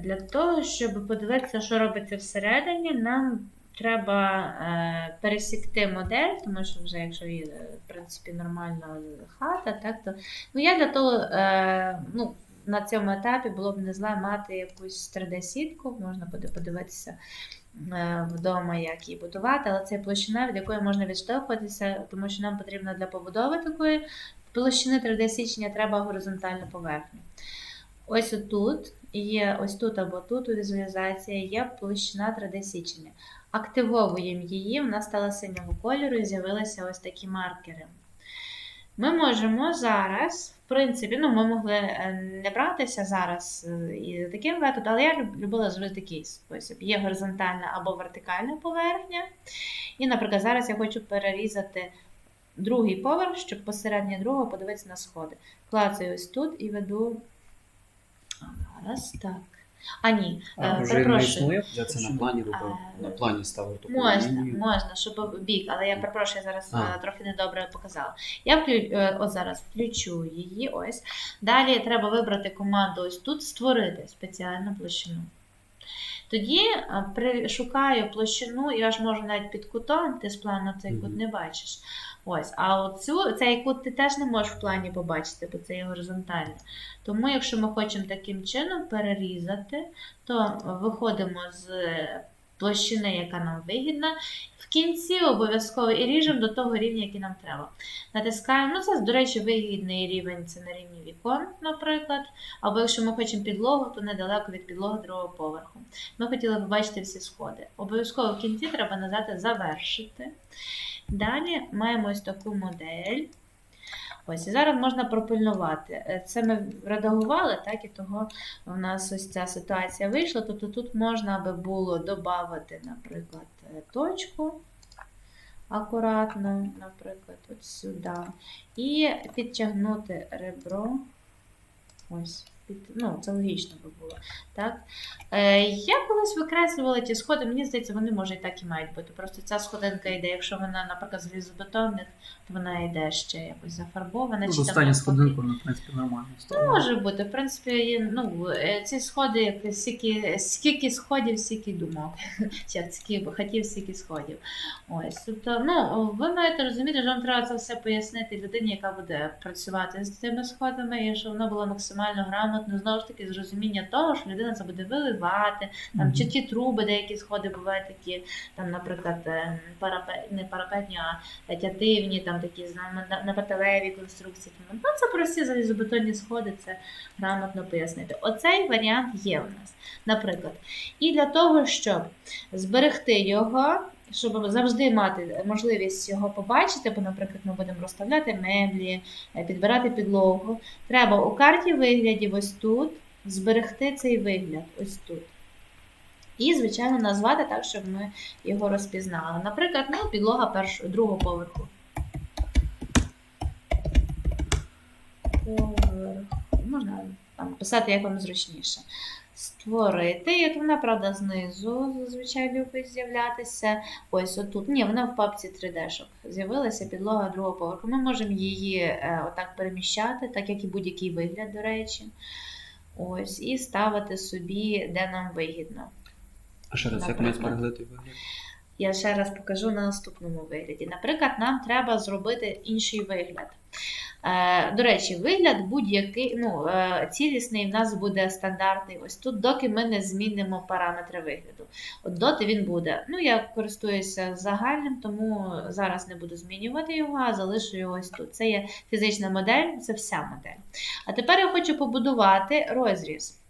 Для того, щоб подивитися, що робиться всередині, нам треба е, пересікти модель, тому що вже якщо є, е, в принципі, нормальна хата, так, то ну, я для того е, ну, на цьому етапі було б не зле мати якусь 3D-сітку, можна буде подивитися вдома, як її будувати, але це площина, від якої можна відштовхуватися, тому що нам потрібно для побудови такої площини 3D-січення треба горизонтальну поверхню. Ось отут є ось тут або тут у візуалізації є площина 3D-січення. Активовуємо її, вона стала синього кольору і з'явилися ось такі маркери. Ми можемо зараз, в принципі, ну, ми могли е, не братися зараз е, і таким методом, але я любила зробити такий спосіб. Є горизонтальна або вертикальна поверхня. І, наприклад, зараз я хочу перерізати другий поверх, щоб посередині другого подивитися на сходи. Клацаю ось тут і веду. Зараз так. А ні, А е, вже не існує? Я це на плані робив. На плані ставив таку Можна, лінію. можна, щоб бік, але я перепрошую, я зараз А. е, трохи недобре показала. Я вклю... е, от зараз включу її. Ось. Далі треба вибрати команду ось тут, створити спеціальну площину. Тоді шукаю площину, я ж можу навіть під кутом, ти з плану цей кут не бачиш. Ось, а оцю, цей кут ти теж не можеш в плані побачити, бо це є горизонтально. Тому, якщо ми хочемо таким чином перерізати, то виходимо з площини, яка нам вигідна. В кінці обов'язково і ріжемо до того рівня, який нам треба. Натискаємо, ну це, до речі, вигідний рівень це на рівні вікон, наприклад. Або якщо ми хочемо підлогу, то недалеко від підлоги другого поверху. Ми хотіли побачити всі сходи. Обов'язково в кінці треба нажати завершити. Далі маємо ось таку модель. Ось, і зараз можна пропильнувати. Е, Це ми редагували, так, і того у нас ось ця ситуація вийшла. Тобто тут можна би було додати, наприклад, е, точку акуратно, наприклад, от сюди. І підтягнути ребро. Ось. Під, ну, це логічно би було. Так? Е, я колись викреслювала ті сходи, мені здається, вони може і так і мають бути. Просто ця сходинка йде, якщо вона, наприклад, з то вона йде ще якось зафарбована. Ну, чи там останню сходинку, ну, в принципі, нормально стало. Може бути, в принципі, є, ну, е, ці сходи, як скільки, скільки сходів, стільки думок. Скільки хотів, стільки сходів. Ось. Тобто, ну, ви маєте розуміти, що вам треба це все пояснити людині, яка буде працювати з цими сходами, і щоб воно було максимально грамотно, знову ж таки, з розуміння того, що людина це буде виливати, там Мгм. чіткі труби, деякі сходи бувають такі, там, наприклад, е, парапет, не парапетні, а тятивні, там такі на, на, конструкції. Тому, Ну, це прості залізобетонні сходи, це грамотно пояснити. Оцей варіант є у нас, наприклад. І для того, щоб зберегти його, щоб завжди мати можливість його побачити, бо, наприклад, ми будемо розставляти меблі, е, підбирати підлогу, треба у карті виглядів ось тут зберегти цей вигляд ось тут. І, звичайно, назвати так, щоб ми його розпізнали. Наприклад, ну, підлога першого, другого поверху. Поверху. Можна там писати, як вам зручніше. Створити. І от вона, правда, знизу зазвичай любить з'являтися. Ось отут. Ні, вона в папці 3D-шок. З'явилася підлога другого поверху. Ми можемо її е, отак переміщати, так як і будь-який вигляд, до речі. Ось, і ставити собі, де нам вигідно. А ще раз, як у нас зберегти вигляд? Я ще раз покажу на наступному вигляді. Наприклад, нам треба зробити інший вигляд. Е, до речі, вигляд будь-який, ну, е, цілісний в нас буде стандартний. Ось тут, доки ми не змінимо параметри вигляду. От доти він буде. Ну, я користуюся загальним, тому зараз не буду змінювати його, а залишу його ось тут. Це є фізична модель, це вся модель. А тепер я хочу побудувати розріз.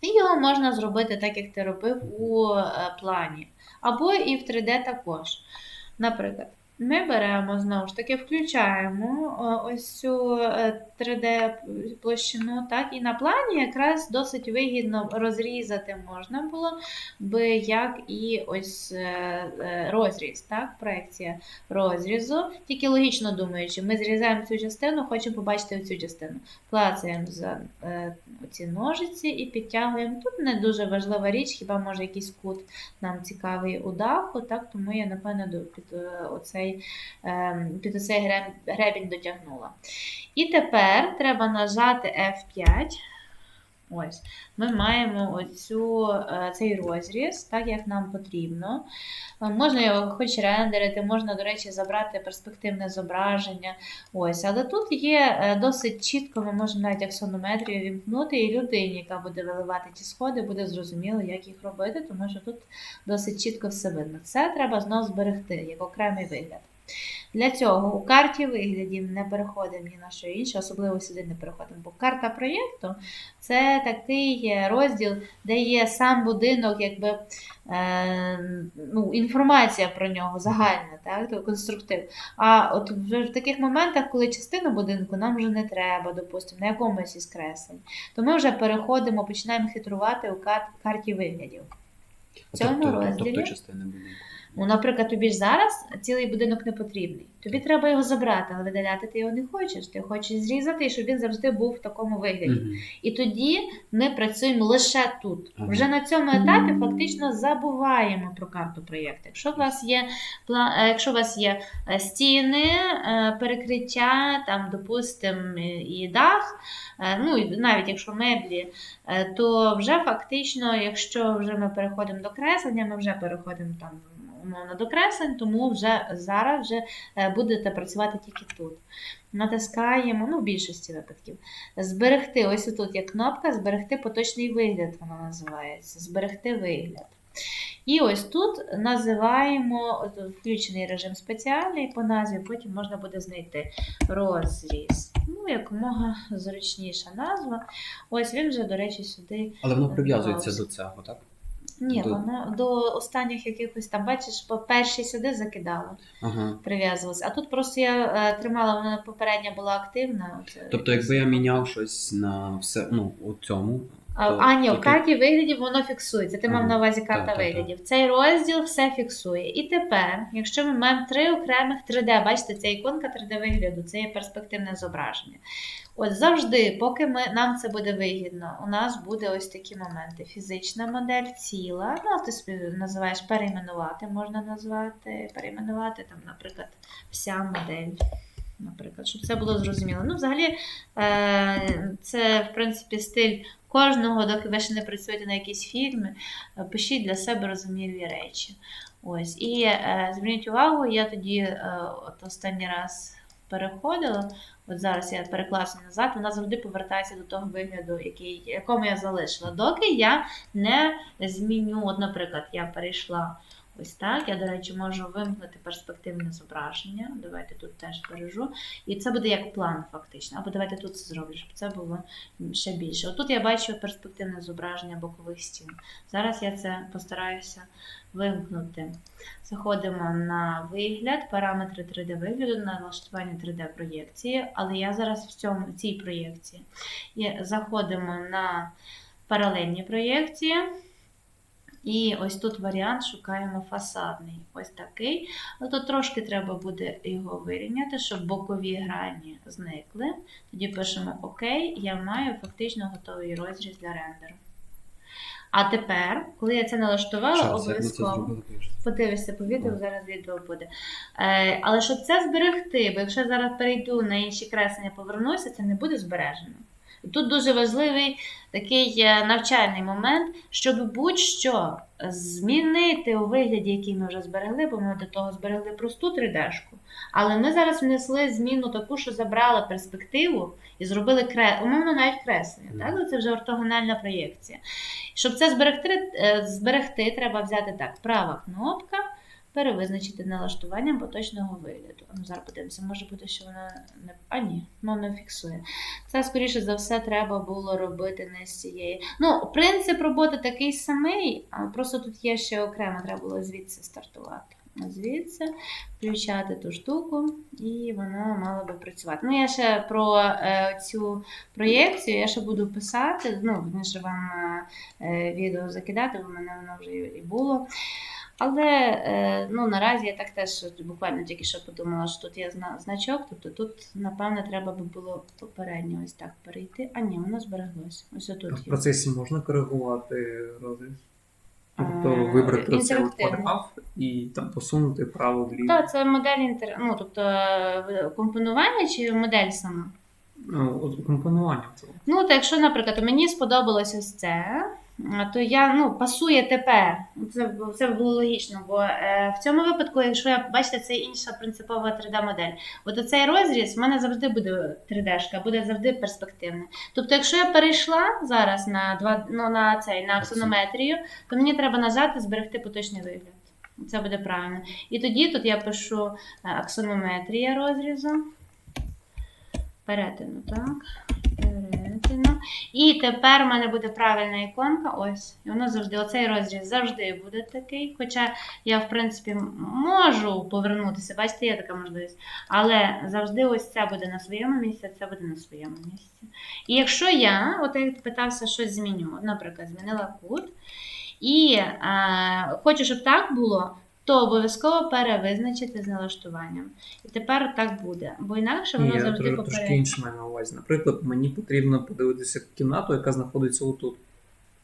І його можна зробити так, як ти робив у е, плані або і в 3D також. Наприклад, ми беремо знову ж таки, включаємо ось цю е, 3D-площину, так, і на плані якраз досить вигідно розрізати можна було би як і ось е, е, розріз, так, проекція розрізу. Тільки логічно думаючи, ми зрізаємо цю частину, хочемо побачити цю частину. Клацаємо за е, ці ножиці і підтягуємо. Тут не дуже важлива річ, хіба може якийсь кут нам цікавий у даху, так, тому я, напевно, під е, оцей, е, під оцей греб- гребінь дотягнула. І тепер треба нажати F5. Ось ми маємо оцю, е, цей розріз, так як нам потрібно. Е, Можна його хоч рендерити, можна, до речі, забрати перспективне зображення. Ось, але тут є е, досить чітко, ми можемо навіть аксонометрію вімкнути, і людині, яка буде виливати ті сходи, буде зрозуміло, як їх робити, тому що тут досить чітко все видно. Це треба знову зберегти як окремий вигляд. Для цього у карті виглядів не переходимо ні на що інше, особливо сюди не переходимо, бо карта проєкту це такий розділ, де є сам будинок, якби е, ну, інформація про нього загальна, так, конструктив. А от вже в таких моментах, коли частину будинку нам вже не треба, допустимо, на якомусь із кресень, то ми вже переходимо, починаємо хитрувати у карті виглядів. В цьому тобто, розділі тобто частини будинку. Ну, наприклад, тобі ж зараз цілий будинок не потрібний. Тобі треба його забрати, але видаляти ти його не хочеш. Ти хочеш зрізати, і щоб він завжди був в такому вигляді. Мгм. І тоді ми працюємо лише тут. Ага. Вже на цьому етапі фактично забуваємо про карту проєкту. Якщо у вас є е, якщо у вас є е, стіни, е, перекриття, там, допустимо, і дах, ну і навіть якщо меблі, то вже фактично, якщо вже ми переходимо до креслення, ми вже переходимо там. Умовно до креслень, тому вже зараз вже е, будете працювати тільки тут. Натискаємо, ну, в більшості випадків. Зберегти, ось тут є кнопка Зберегти поточний вигляд, вона називається. Зберегти вигляд. І ось тут називаємо включений режим спеціальний по назві, потім можна буде знайти розріз. Ну, якомога зручніша назва. Ось він вже, до речі, сюди. Але воно прив'язується до цього, так? Ні, До- воно до останніх якихось там, бачиш, по першій сюди закидала, Ага. прив'язувалася. А тут просто я е, тримала, вона попередня була активна. От, Тобто, якби я міняв щось на все, ну, у цьому, А, то а ні, в карті виглядів воно фіксується. Ти мав на увазі карта виглядів. Цей розділ все фіксує. І тепер, якщо ми маємо три окремих 3D, бачите, ця іконка 3D вигляду, це є перспективне зображення. От завжди, поки ми, нам це буде вигідно, у нас буде ось такі моменти. Фізична модель, ціла, ну ти собі називаєш перейменувати, можна назвати, перейменувати, там, наприклад, вся модель. Наприклад, щоб це було зрозуміло. Ну, взагалі, е, це, в принципі, стиль кожного, доки ви ще не працюєте на якійсь фільмі, е, пишіть для себе розумілі речі. Ось. І е, зверніть увагу, я тоді от останній раз переходила, от зараз я перекласу назад, вона завжди повертається до того вигляду, який, якому я залишила. Доки я не зміню, от, наприклад, я перейшла. Ось так. Я, до речі, можу вимкнути перспективне зображення. Давайте тут теж бережу. І це буде як план, фактично. Або давайте тут це зроблю, щоб це було ще більше. Отут я бачу перспективне зображення бокових стін. Зараз я це постараюся вимкнути. Заходимо на вигляд, параметри 3D вигляду, на налаштування 3D проєкції, але я зараз в цьому цій проєкції. І заходимо на паралельні проєкції. І ось тут варіант шукаємо фасадний. Ось такий. Але тут трошки треба буде його вирівняти, щоб бокові грані зникли. Тоді пишемо ОК, я маю фактично готовий розріз для рендеру. А тепер, коли я це налаштувала, обов'язково подивишся по відео, зараз відео буде. Е, але щоб це зберегти, бо якщо я зараз перейду на інші креслення, повернуся, це не буде збережено. Тут дуже важливий такий е, навчальний момент, щоб будь-що змінити у вигляді, який ми вже зберегли, бо ми до того зберегли просту 3D-шку. Але ми зараз внесли зміну таку, що забрали перспективу і зробили кре... умовно навіть креслення. Так? Це вже ортогональна проєкція. Щоб це зберегти, е, зберегти, треба взяти так: права кнопка, перевизначити налаштуванням поточного вигляду. Ну, зараз подивимося, може бути, що вона не. А ні, воно не фіксує. Це, скоріше за все, треба було робити не з цієї. Ну, принцип роботи такий самий, просто тут є ще окремо, треба було звідси стартувати. Звідси включати ту штуку, і вона мала би працювати. Ну, я ще про е, цю проєкцію я ще буду писати. Ну, верніше вам е, відео закидати, бо в мене воно вже і було. Але е, ну, наразі я так теж буквально тільки що подумала, що тут є значок, тобто тут, напевне, треба би було попередньо ось так перейти. А ні, воно збереглося. Ось А отут в є. процесі можна коригувати розріз? Тобто вибрати цей квадрат і там посунути вправо вліво. Так, це модель інтер... ну, тобто е, компонування чи модель сама? Ну, от компонування. Ну, то якщо, наприклад, мені сподобалось ось це, то я ну, пасує тепер. Це, це було логічно, бо е, в цьому випадку, якщо я бачите, це інша принципова 3D-модель. От оцей розріз в мене завжди буде 3D-шка, буде завжди перспективна. Тобто, якщо я перейшла зараз на два, ну, на цей на аксонометрію, то мені треба нажати зберегти поточний вигляд. Це буде правильно. І тоді тут я пишу е, аксонометрія розрізу. Перетину, так? Перетину. І тепер в мене буде правильна іконка. Ось. І воно завжди, оцей розріз завжди буде такий. Хоча я, в принципі, можу повернутися, бачите, є така можливість. Але завжди ось це буде на своєму місці, це буде на своєму місці. І якщо я, от я питався щось зміню, наприклад, змінила кут, і е, хочу, щоб так було, то обов'язково перевизначити з налаштуванням. І тепер так буде. Бо інакше воно я завжди трошки, трошки інше маю на увазі. Наприклад, мені потрібно подивитися кімнату, яка знаходиться отут.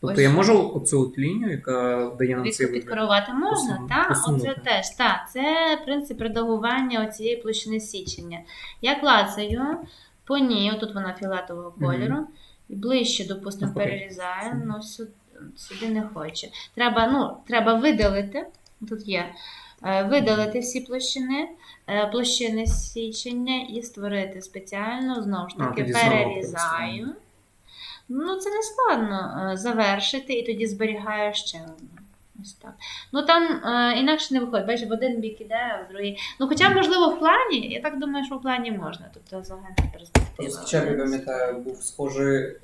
Тобто Ось. я можу оцю от лінію, яка дає нам цей вигляд. підкорувати можна, Посунути. так? Посунути. Оце теж. Так, це принцип редагування оцієї площини січення. Я клацаю по ній, отут вона фіолетового Мгм. кольору, і ближче, допустимо, Навпаки. перерізаю, ну сюди, сюди не хоче. Треба, ну, треба видалити, тут є. е, Видалити всі площини, е, площини січення і створити спеціально, знову ж А, таки, знову перерізаю. Ну, це не складно е, завершити і тоді зберігаю ще одну. Ось так. Ну там е, інакше не виходить. Бачиш, в один бік іде, а в другий. Ну, хоча, можливо, в плані, я так думаю, що в плані можна. Тобто загальна перспектива. Хоча я пам'ятаю, був схожий е,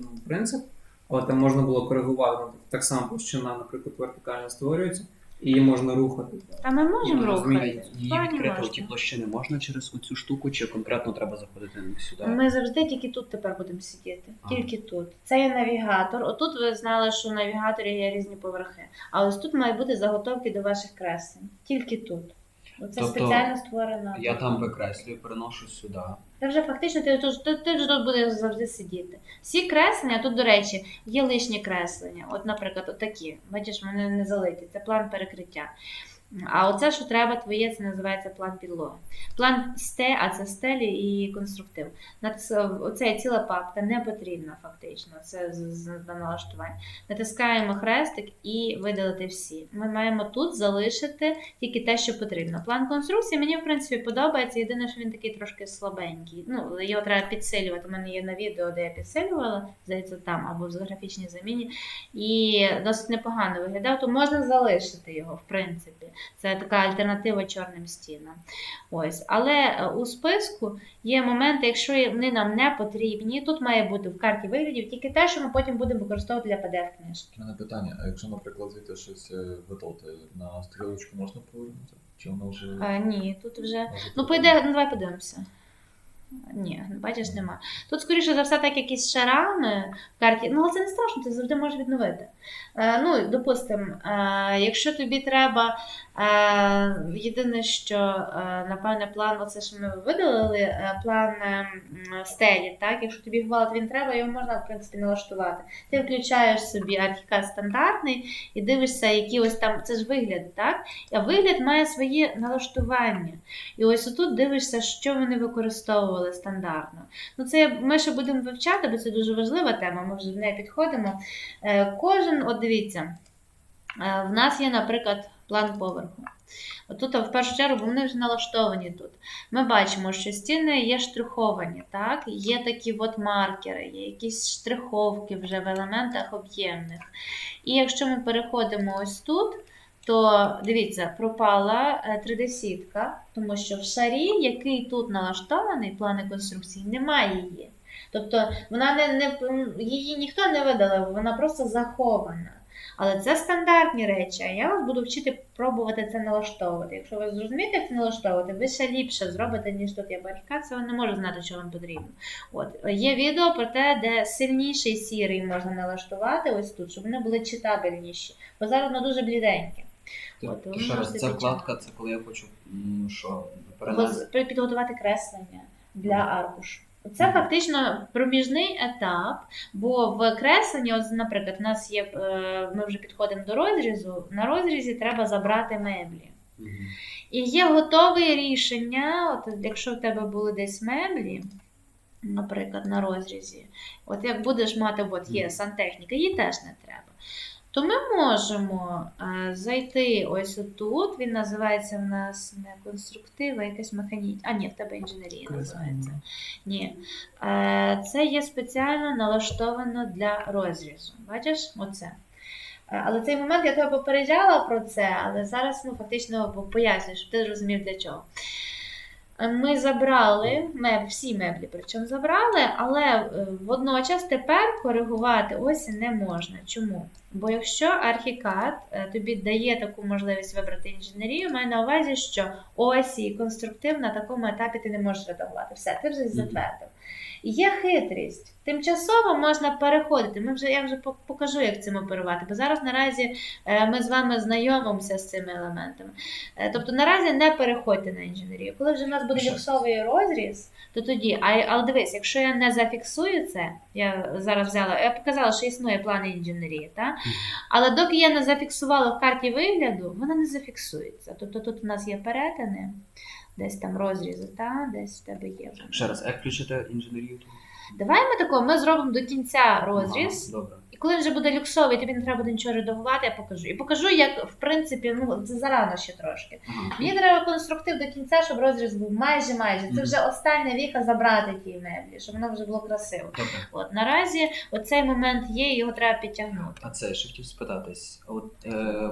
ну, принцип, але там можна було коригувати. Так само площина, наприклад, вертикально створюється, її можна рухати. Та ми можемо Ну, рухати. Її відкрити ті площини можна через оцю штуку, чи конкретно треба заходити сюди? Ми завжди тільки тут тепер будемо сидіти. А. Тільки тут. Це є навігатор. Отут ви знали, що в навігаторі є різні поверхи. А ось тут мають бути заготовки до ваших кресень. Тільки тут. Оце Тобто, спеціально створено. Я там викреслюю, переношу сюди. Та вже фактично ти, тут- ти, ти вже тут будеш завжди сидіти. Всі креслення, тут, до речі, є лишні креслення. От, наприклад, отакі. Бачиш, вони не залиті. Це план перекриття. А оце, що треба твоє, це називається план підлоги. План сте, а це стелі і конструктив. Оця ціла папка не потрібна фактично. Це з, з на налаштування. Натискаємо хрестик і видалити всі. Ми маємо тут залишити тільки те, що потрібно. План конструкції мені в принципі подобається. Єдине, що він такий трошки слабенький. Ну, його треба підсилювати. У мене є на відео, де я підсилювала, здається, там або в графічній заміні. І досить непогано виглядав, то можна залишити його, в принципі. Це така альтернатива чорним стінам. Ось. Але е, у списку є моменти, якщо вони нам не потрібні, тут має бути в карті виглядів тільки те, що ми потім будемо використовувати для PDF-книжки. У мене питання, а якщо, наприклад, звідти щось е, видалити, на стрілочку можна повернути? Чи воно вже А, ні, тут вже. Ну, пойде, ну давай подивимося. Ні, бачиш, нема. Тут, скоріше за все, так якісь шарами в карті. Ну, але це не страшно, ти завжди можеш відновити. Е, ну, допустимо, е, якщо тобі треба е, єдине, що, е, напевне, план, оце, що ми видалили, е, план е, стелі, так? Якщо тобі гвалт він треба, його можна, в принципі, налаштувати. Ти включаєш собі архікад стандартний і дивишся, які ось там, це ж вигляд, так? А вигляд має свої налаштування. І ось отут дивишся, що вони використовували стандартно. Ну, це ми ще будемо вивчати, бо це дуже важлива тема, ми вже до неї підходимо. Е, Кожен, от дивіться, е, в нас є, наприклад, план поверху. Отут, в першу чергу, вони вже налаштовані тут. Ми бачимо, що стіни є штриховані, так? є такі от маркери, є якісь штриховки вже в елементах об'ємних. І якщо ми переходимо ось тут, то дивіться, пропала е, 3D-сітка, тому що в шарі, який тут налаштований, плани конструкції, немає її. Тобто вона не, не, її ніхто не видалив, вона просто захована. Але це стандартні речі, а я вас буду вчити пробувати це налаштовувати. Якщо ви зрозумієте, як це налаштовувати, ви ще ліпше зробите, ніж тут є барикад, це не може знати, що вам потрібно. От є відео про те, де сильніший сірий можна налаштувати ось тут, щоб вони були читабельніші. Бо зараз воно дуже бліденьке. От, ти ще раз, ця вкладка, це коли я хочу, що перенести. підготувати креслення для аркушу. Це фактично проміжний етап, бо в кресленні, ось, наприклад, у нас є, е, ми вже підходимо до розрізу. На розрізі треба забрати меблі. Мгм. І є готове рішення, от якщо в тебе були десь меблі, наприклад, на розрізі. От як будеш мати, от є сантехніка, її теж не треба. То ми можемо е, зайти ось отут. Він називається в нас не конструктив, а якась механічна. А, ні, в тебе інженерія називається. Ні. Е, Це є спеціально налаштовано для розрізу. Бачиш, оце. Е, Але цей момент я тебе попереджала про це, але зараз ну, фактично по- пояснюю, щоб ти зрозумів для чого. Ми забрали меб, всі меблі, причому забрали, але е, водночас тепер коригувати осі не можна. Чому? Бо якщо архікад е, тобі дає таку можливість вибрати інженерію, маю на увазі, що осі і конструктив на такому етапі ти не можеш редагувати. Все, ти вже затвердив. Є хитрість. Тимчасово можна переходити. Ми вже я вже покажу, як цим оперувати. Бо зараз наразі е, ми з вами знайомимося з цими елементами. Е, Тобто наразі не переходьте на інженерію. Коли вже в нас буде люксовий розріз, то тоді, а, але дивись, якщо я не зафіксую це, я зараз взяла, я показала, що існує план інженерії, та? але доки я не зафіксувала в карті вигляду, вона не зафіксується. Тобто тут у нас є перетини, десь там розрізи, та? десь в тебе є. вже. Ще раз, як включити інженерію? Давай ми тако, ми зробимо до кінця розріз. Ага, добре. І коли вже буде люксовий, тобі не треба буде нічого редагувати, я покажу. І покажу, як в принципі, ну це зарано ще трошки. Ага. Мені треба конструктив до кінця, щоб розріз був майже майже. Це вже остання віха забрати ті меблі, щоб воно вже було красиво. Добре. От наразі оцей момент є, його треба підтягнути. А це ще хотів спитатись. От е,